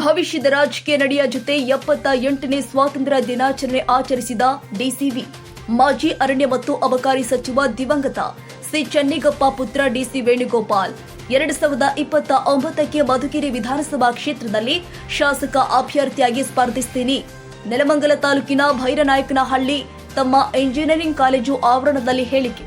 ಭವಿಷ್ಯದ ರಾಜಕೀಯ ನಡೆಯ ಜೊತೆ ಎಪ್ಪತ್ತ ಎಂಟನೇ ಸ್ವಾತಂತ್ರ್ಯ ದಿನಾಚರಣೆ ಆಚರಿಸಿದ ಡಿಸಿವಿ. ಮಾಜಿ ಅರಣ್ಯ ಮತ್ತು ಅಬಕಾರಿ ಸಚಿವ ದಿವಂಗತ ಸಿ ಚೆನ್ನಿಗಪ್ಪ ಪುತ್ರ ಡಿಸಿ ವೇಣುಗೋಪಾಲ್. ಎರಡು ಸಾವಿರದ ಇಪ್ಪತ್ತ ಒಂಬತ್ತಕ್ಕೆ ಮಧುಗಿರಿ ವಿಧಾನಸಭಾ ಕ್ಷೇತ್ರದಲ್ಲಿ ಶಾಸಕ ಅಭ್ಯರ್ಥಿಯಾಗಿ ಸ್ಪರ್ಧಿಸ್ತೀನಿ. ನೆಲಮಂಗಲ ತಾಲೂಕಿನ ಭೈರನಾಯಕನಹಳ್ಳಿ ತಮ್ಮ ಇಂಜಿನಿಯರಿಂಗ್ ಕಾಲೇಜು ಆವರಣದಲ್ಲಿ ಹೇಳಿಕೆ.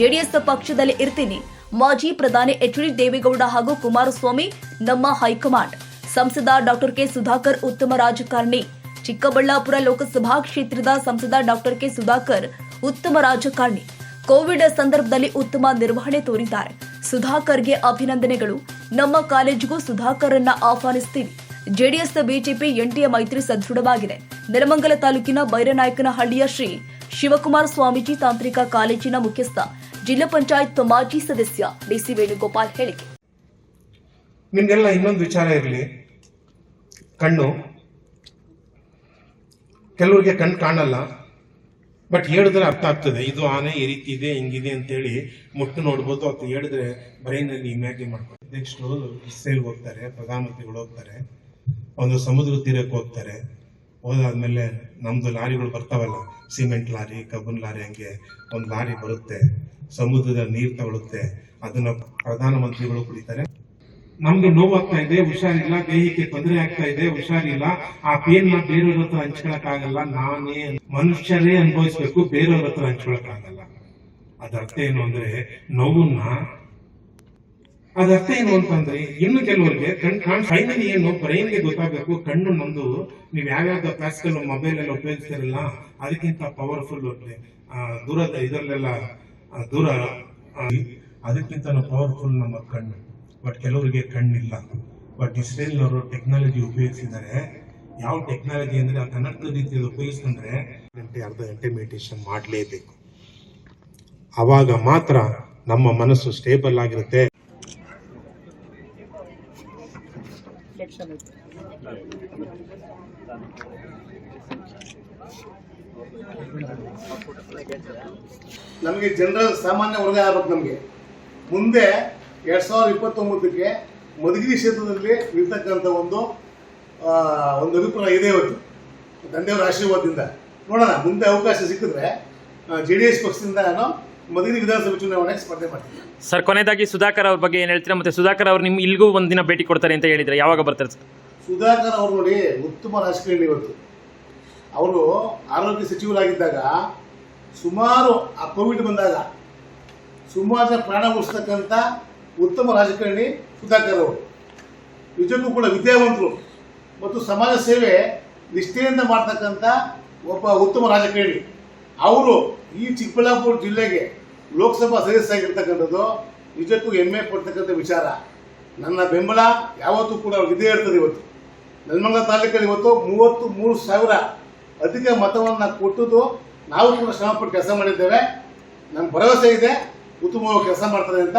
ಜೆಡಿಎಸ್ ಪಕ್ಷದಲ್ಲಿ ಇರ್ತೀನಿ. ಮಾಜಿ ಪ್ರಧಾನಿ ಎಚ್ ಡಿ ದೇವೇಗೌಡ ಹಾಗೂ ಕುಮಾರಸ್ವಾಮಿ ನಮ್ಮ ಹೈಕಮಾಂಡ್. ಸಂಸದ ಡಾಕ್ಟರ್ ಕೆ ಸುಧಾಕರ್ ಉತ್ತಮ ರಾಜಕಾರಣಿ. ಚಿಕ್ಕಬಳ್ಳಾಪುರ ಲೋಕಸಭಾ ಕ್ಷೇತ್ರದ ಸಂಸದ ಡಾಕ್ಟರ್ ಕೆ ಸುಧಾಕರ್ ಉತ್ತಮ ರಾಜಕಾರಣಿ. ಕೋವಿಡ್ ಸಂದರ್ಭದಲ್ಲಿ ಉತ್ತಮ ನಿರ್ವಹಣೆ ತೋರಿದ್ದಾರೆ. ಸುಧಾಕರ್ಗೆ ಅಭಿನಂದನೆಗಳು. ನಮ್ಮ ಕಾಲೇಜಿಗೂ ಸುಧಾಕರ್ರನ್ನ ಆಹ್ವಾನಿಸ್ತೀವಿ ಜೆಡಿಎಸ್ ಬಿಜೆಪಿ ಎನ್ಡಿಎ ಮೈತ್ರಿ ಸದೃಢವಾಗಿದೆ. ನೆಲಮಂಗಲ ತಾಲೂಕಿನ ಬೈರನಾಯಕನಹಳ್ಳಿಯ ಶ್ರೀ ಶಿವಕುಮಾರ ಸ್ವಾಮೀಜಿ ತಾಂತ್ರಿಕ ಕಾಲೇಜಿನ ಮುಖ್ಯಸ್ಥ, ಜಿಲ್ಲಾ ಪಂಚಾಯತ್ ಮಾಜಿ ಸದಸ್ಯ ಡಿಸಿ ವೇಣುಗೋಪಾಲ್ ಹೇಳಿಕೆ. ನಿಮ್ಗೆಲ್ಲ ಇನ್ನೊಂದು ವಿಚಾರ ಇರಲಿ. ಕಣ್ಣು. ಕೆಲವರಿಗೆ ಕಣ್ಣು ಕಾಣಲ್ಲ. ಬಟ್ ಹೇಳಿದ್ರೆ ಅರ್ಥ ಆಗ್ತದೆ. ಇದು ಆನೆ, ಈ ರೀತಿ ಇದೆ, ಹಿಂಗಿದೆ ಅಂತೇಳಿ ಮುಟ್ಟು ನೋಡ್ಬೋದು. ಅಥವಾ ಹೇಳಿದ್ರೆ ಬ್ರೈನಲ್ಲಿ ಇಮ್ಯಾಜಿನ್ ಮಾಡ್ಬೋದು ನೆಕ್ಸ್ಟ್ ಇಸ್ರೇಲ್ಗೆ ಹೋಗ್ತಾರೆ, ಪ್ರಧಾನಮಂತ್ರಿಗಳು ಹೋಗ್ತಾರೆ. ಒಂದು ಸಮುದ್ರ ತೀರಕ್ಕೆ ಹೋಗ್ತಾರೆ. ಹೋದಾದ್ಮೇಲೆ ನಮ್ದು ಲಾರಿಗಳು ಬರ್ತಾವಲ್ಲ, ಸಿಮೆಂಟ್ ಲಾರಿ, ಕಬ್ಬನ್ ಲಾರಿ ಹಂಗೆ ಒಂದು ಲಾರಿ ಬರುತ್ತೆ. ಸಮುದ್ರದ ನೀರು ತಗೊಳುತ್ತೆ. ಅದನ್ನ ಪ್ರಧಾನಮಂತ್ರಿಗಳು ಕುಡಿತಾರೆ. ನಮ್ಗೆ ನೋವಾಗ್ತಾ ಇದೆ, ಹುಷಾರಿಲ್ಲ ದೇಹಕ್ಕೆ ತೊಂದರೆ ಆಗ್ತಾ ಇದೆ, ಹುಷಾರಿಲ್ಲ. ಆ ಪೇನ್ನ ಬೇರೆಯವ್ರ ಹತ್ರ ಹಂಚ್ಕೊಳಕ್ ಆಗಲ್ಲ. ನಾನೇ ಮನುಷ್ಯರೇ ಅನುಭವಿಸ್ಬೇಕು, ಬೇರೆಯವ್ರ ಹತ್ರ ಹಂಚ್ಕೊಳಕ್ ಆಗಲ್ಲ. ಅದ ಅರ್ಥ ಏನು ಅಂದ್ರೆ, ನೋವನ್ನ ಅದ ಅರ್ಥ ಏನು ಅಂತಂದ್ರೆ, ಇನ್ನು ಕೆಲವರಿಗೆ ಕಣ್ ಫೈನಲಿ ಏನು ಬ್ರೈನ್ಗೆ ಗೊತ್ತಾಗಬೇಕು, ಕಣ್ಣು ನಮ್ದು, ನೀವು ಯಾವ್ಯಾವ ಕ್ಲಾಸಿಕಲ್ ಮೊಬೈಲ್ ಎಲ್ಲ ಉಪಯೋಗಿಸ್ತಿರಲ್ಲ, ಅದಕ್ಕಿಂತ ಪವರ್ಫುಲ್ ದೂರದ ಇದರಲ್ಲೆಲ್ಲ ದೂರ ಅದಕ್ಕಿಂತ ಪವರ್ಫುಲ್ ನಮ್ಮ ಕಣ್ಣು. ಬಟ್ ಕೆಲವರಿಗೆ ಕಣ್ಣಿಲ್ಲ. But ಇಸ್ರೇಲ್ನವರು technology ಉಪಯೋಗಿಸಿದ್ದಾರೆ. ಯಾವ ಟೆಕ್ನಾಲಜಿ ಅಂದ್ರೆ ಆ ಕನ್ನಡದ ರೀತಿಯಲ್ಲಿ ಉಪಯೋಗಿಸ್ಕೊಂಡ್ರೆ ಗಂಟೆ ಅರ್ಧ ಗಂಟೆ ಮೆಡಿಟೇಷನ್ ಮಾಡಲೇಬೇಕು. ಆವಾಗ ಮಾತ್ರ ನಮ್ಮ ಮನಸ್ಸು ಸ್ಟೇಬಲ್ ಆಗಿರುತ್ತೆ. ನಮಗೆ ಜನರಲ್ ಸಾಮಾನ್ಯ ವರ್ಗ ಆಗ್ಬೇಕು ನಮಗೆ. ಮುಂದೆ ಎರಡ್ ಸಾವಿರದ ಇಪ್ಪತ್ತೊಂಬತ್ತಕ್ಕೆ ಮಧುಗಿರಿ ಕ್ಷೇತ್ರದಲ್ಲಿ ಇರ್ತಕ್ಕಂಥ ಒಂದು ಆ, ಒಂದು ಅಭಿಪ್ರಾಯ ಇದೆ ಇವತ್ತು. ತಂದೆಯವರ ಆಶೀರ್ವಾದದಿಂದ. ನೋಡೋಣ ಮುಂದೆ ಅವಕಾಶ ಸಿಕ್ಕಿದ್ರೆ ಜೆ ಡಿ ಎಸ್ ಪಕ್ಷದಿಂದ ನಾನು ಮಧುಗಿರಿ ವಿಧಾನಸಭೆ ಚುನಾವಣೆಗೆ ಸ್ಪರ್ಧೆ ಮಾಡ್ತೀನಿ. ಸರ್ ಕೊನೆಯದಾಗಿ ಸುಧಾಕರ್ ಅವ್ರ ಬಗ್ಗೆ ಏನು ಹೇಳ್ತೀರಾ? ಮತ್ತೆ ಸುಧಾಕರ್ ಅವ್ರು ನಿಮ್ಮ ಇಲ್ಲಿಗೂ ಒಂದಿನ ಭೇಟಿ ಕೊಡ್ತಾರೆ ಅಂತ ಹೇಳಿದ್ರೆ ಯಾವಾಗ ಬರ್ತಾರೆ ಸರ್? ಸುಧಾಕರ್ ಅವರು ನೋಡಿ ಉತ್ತಮ ರಾಜಕಾರಣಿ ಇವತ್ತು. ಅವರು ಆರೋಗ್ಯ ಸಚಿವರಾಗಿದ್ದಾಗ ಸುಮಾರು ಆ ಕೋವಿಡ್ ಬಂದಾಗ ಸುಮಾರು ಪ್ರಾಣ ಉಳಿಸ್ತಕ್ಕಂಥ ಉತ್ತಮ ರಾಜಕಾರಣಿ ಸುಧಾಕರ್ ಅವರು. ನಿಜಕ್ಕೂ ಕೂಡ ವಿದ್ಯಾವಂತರು ಮತ್ತು ಸಮಾಜ ಸೇವೆ ನಿಷ್ಠೆಯಿಂದ ಮಾಡ್ತಕ್ಕಂಥ ಒಬ್ಬ ಉತ್ತಮ ರಾಜಕಾರಣಿ. ಅವರು ಈ ಚಿಕ್ಕಬಳ್ಳಾಪುರ ಜಿಲ್ಲೆಗೆ ಲೋಕಸಭಾ ಸದಸ್ಯರಾಗಿರ್ತಕ್ಕಂಥದ್ದು ನಿಜಕ್ಕೂ ಹೆಮ್ಮೆ ಪಡ್ತಕ್ಕಂಥ ವಿಚಾರ. ನನ್ನ ಬೆಂಬಲ ಯಾವತ್ತೂ ಕೂಡ ಇದೇ ಇರ್ತದೆ ಇವತ್ತು. ನೆಲಮಂಗಲ ತಾಲೂಕಲ್ಲಿ ಇವತ್ತು ಮೂವತ್ತು ಮೂರು ಸಾವಿರ ಅಧಿಕ ಮತವನ್ನು ಕೊಟ್ಟದ್ದು ನಾವು ಕೂಡ ಶ್ರಮಪಟ್ಟು ಕೆಲಸ ಮಾಡಿದ್ದೇವೆ. ನನ್ನ ಭರವಸೆ ಇದೆ, ಉತ್ತಮವಾಗಿ ಕೆಲಸ ಮಾಡ್ತಾರೆ ಅಂತ.